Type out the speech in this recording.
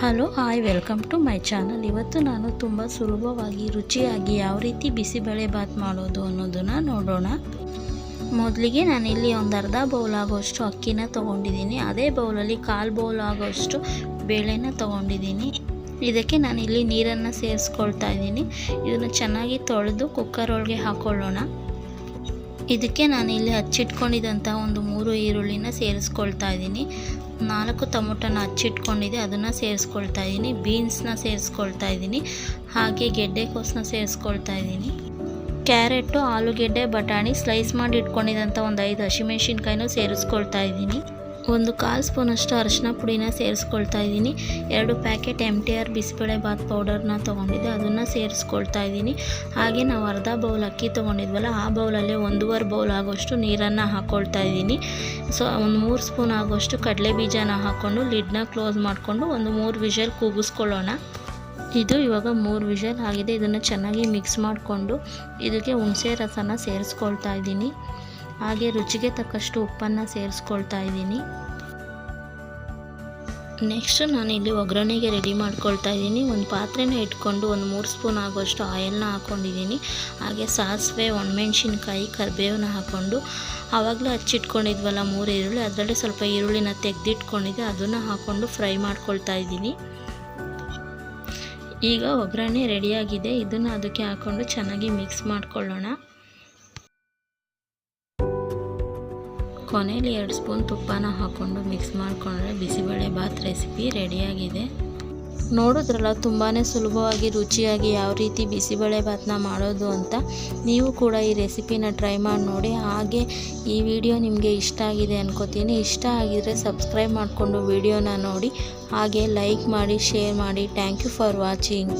Hello, hi, welcome to my channel. ಇವತ್ತು ನಾನು ತುಂಬ ಸುಲಭವಾಗಿ, ರುಚಿಯಾಗಿ ಯಾವ ರೀತಿ ಬಿಸಿಬೇಳೆ ಬಾತ್ ಮಾಡೋದು ಅನ್ನೋದನ್ನು ನೋಡೋಣ. ಮೊದಲಿಗೆ ನಾನಿಲ್ಲಿ ಒಂದು ಅರ್ಧ ಬೌಲ್ ಆಗೋಷ್ಟು ಅಕ್ಕಿನ ತೊಗೊಂಡಿದ್ದೀನಿ. ಅದೇ ಬೌಲಲ್ಲಿ ಕಾಲು ಬೌಲ್ ಆಗೋಷ್ಟು ಬೇಳೆನ ತೊಗೊಂಡಿದ್ದೀನಿ. ಇದಕ್ಕೆ ನಾನಿಲ್ಲಿ ನೀರನ್ನು ಸೇರಿಸ್ಕೊಳ್ತಾ ಇದ್ದೀನಿ. ಇದನ್ನು ಚೆನ್ನಾಗಿ ತೊಳೆದು ಕುಕ್ಕರ್ ಒಳಗೆ ಹಾಕ್ಕೊಳ್ಳೋಣ ಇದಕ್ಕೆ ನಾನು ಇಲ್ಲಿ ಹಚ್ಚಿಟ್ಕೊಂಡಿದ್ದಂಥ ಒಂದು ಮೂರು ಈರುಳ್ಳಿನ ಸೇರಿಸ್ಕೊಳ್ತಾ ಇದ್ದೀನಿ. ನಾಲ್ಕು ಟೊಮೊಟೊನ ಹಚ್ಚಿಟ್ಕೊಂಡಿದ್ದೆ, ಅದನ್ನು ಸೇರಿಸ್ಕೊಳ್ತಾ ಇದ್ದೀನಿ. ಬೀನ್ಸ್ನ ಸೇರಿಸ್ಕೊಳ್ತಾ ಇದ್ದೀನಿ. ಹಾಗೆ ಗೆಡ್ಡೆಕೋಸನ್ನ ಸೇರಿಸ್ಕೊಳ್ತಾ ಇದ್ದೀನಿ. ಕ್ಯಾರೆಟು, ಆಲೂಗೆಡ್ಡೆ, ಬಟಾಣಿ ಸ್ಲೈಸ್ ಮಾಡಿ ಇಟ್ಕೊಂಡಿದ್ದಂಥ ಒಂದು ಐದು ಹಸಿಮೆಣ್ಸಿನ್ಕಾಯಿನೂ ಸೇರಿಸ್ಕೊಳ್ತಾ ಇದ್ದೀನಿ. ಒಂದು ಕಾಲು ಸ್ಪೂನಷ್ಟು ಅರಿಶಿನ ಪುಡಿನ ಸೇರಿಸ್ಕೊಳ್ತಾ ಇದ್ದೀನಿ. ಎರಡು packet M T R Bisibele Bath ಪೌಡರ್ನ ತೊಗೊಂಡಿದ್ದೆ, ಅದನ್ನು ಸೇರಿಸ್ಕೊಳ್ತಾ ಇದ್ದೀನಿ. ಹಾಗೆ ನಾವು ಅರ್ಧ ಬೌಲ್ ಅಕ್ಕಿ ತೊಗೊಂಡಿದ್ವಲ್ಲ, ಆ ಬೌಲಲ್ಲಿ ಒಂದೂವರೆ ಬೌಲ್ ಆಗೋಷ್ಟು ನೀರನ್ನು ಹಾಕ್ಕೊಳ್ತಾ ಇದ್ದೀನಿ. ಸೊ, ಒಂದು ಮೂರು ಸ್ಪೂನ್ ಆಗೋಷ್ಟು ಕಡಲೆ ಬೀಜನ ಹಾಕ್ಕೊಂಡು ಲಿಡ್ನ ಕ್ಲೋಸ್ ಮಾಡಿಕೊಂಡು ಒಂದು ಮೂರು ವಿಷಲ್ ಕೂಗಿಸ್ಕೊಳ್ಳೋಣ. ಇದು ಇವಾಗ ಮೂರು ವಿಷಲ್ ಆಗಿದೆ, ಇದನ್ನು ಚೆನ್ನಾಗಿ ಮಿಕ್ಸ್ ಮಾಡಿಕೊಂಡು ಇದಕ್ಕೆ ಹುಣಸೆ ರಸನ ಸೇರಿಸ್ಕೊಳ್ತಾ ಇದ್ದೀನಿ. ಹಾಗೆ ರುಚಿಗೆ ತಕ್ಕಷ್ಟು ಉಪ್ಪನ್ನು ಸೇರಿಸ್ಕೊಳ್ತಾ ಇದ್ದೀನಿ. ನೆಕ್ಸ್ಟ್ ನಾನಿಲ್ಲಿ ಒಗ್ಗರಣೆಗೆ ರೆಡಿ ಮಾಡ್ಕೊಳ್ತಾ ಇದ್ದೀನಿ. ಒಂದು ಪಾತ್ರೆನ ಇಟ್ಕೊಂಡು ಒಂದು ಮೂರು ಸ್ಪೂನ್ ಆಗೋಷ್ಟು ಆಯಿಲ್ನ ಹಾಕ್ಕೊಂಡಿದ್ದೀನಿ ಹಾಗೆ ಸಾಸಿವೆ, ಒಣಮೆಣ್ಸಿನ್ಕಾಯಿ ಕರಿಬೇವನ್ನ ಹಾಕ್ಕೊಂಡು ಆವಾಗಲೇ ಹಚ್ಚಿಟ್ಕೊಂಡಿದ್ವಲ್ಲ ಮೂರು ಈರುಳ್ಳಿ, ಅದರಲ್ಲಿ ಸ್ವಲ್ಪ ಈರುಳ್ಳಿನ ತೆಗೆದಿಟ್ಕೊಂಡಿದ್ದೆ, ಅದನ್ನು ಹಾಕ್ಕೊಂಡು ಫ್ರೈ ಮಾಡ್ಕೊಳ್ತಾ ಇದ್ದೀನಿ. ಈಗ ಒಗ್ಗರಣೆ ರೆಡಿಯಾಗಿದೆ ಇದನ್ನು ಅದಕ್ಕೆ ಹಾಕ್ಕೊಂಡು ಚೆನ್ನಾಗಿ ಮಿಕ್ಸ್ ಮಾಡ್ಕೊಳ್ಳೋಣ. ಕೊನೆಯಲ್ಲಿ ಎರಡು ಸ್ಪೂನ್ ತುಪ್ಪನ ಹಾಕ್ಕೊಂಡು ಮಿಕ್ಸ್ ಮಾಡಿಕೊಂಡ್ರೆ ಬಿಸಿಬೇಳೆ ಬಾತ್ ರೆಸಿಪಿ ರೆಡಿಯಾಗಿದೆ. ನೋಡಿದ್ರಲ್ಲ ತುಂಬಾ ಸುಲಭವಾಗಿ, ರುಚಿಯಾಗಿ ಯಾವ ರೀತಿ ಬಿಸಿಬೇಳೆ ಬಾತ್ನ ಮಾಡೋದು ಅಂತ ನೀವು ಕೂಡ ಈ ರೆಸಿಪಿನ ಟ್ರೈ ಮಾಡಿ ನೋಡಿ. ಹಾಗೆ ಈ ವಿಡಿಯೋ ನಿಮಗೆ ಇಷ್ಟ ಆಗಿದೆ ಅನ್ಕೋತೀನಿ. ಇಷ್ಟ ಆಗಿದರೆ ಸಬ್ಸ್ಕ್ರೈಬ್ ಮಾಡಿಕೊಂಡು ವಿಡಿಯೋನ ನೋಡಿ. ಹಾಗೆ ಲೈಕ್ ಮಾಡಿ, ಶೇರ್ ಮಾಡಿ. Thank you for watching.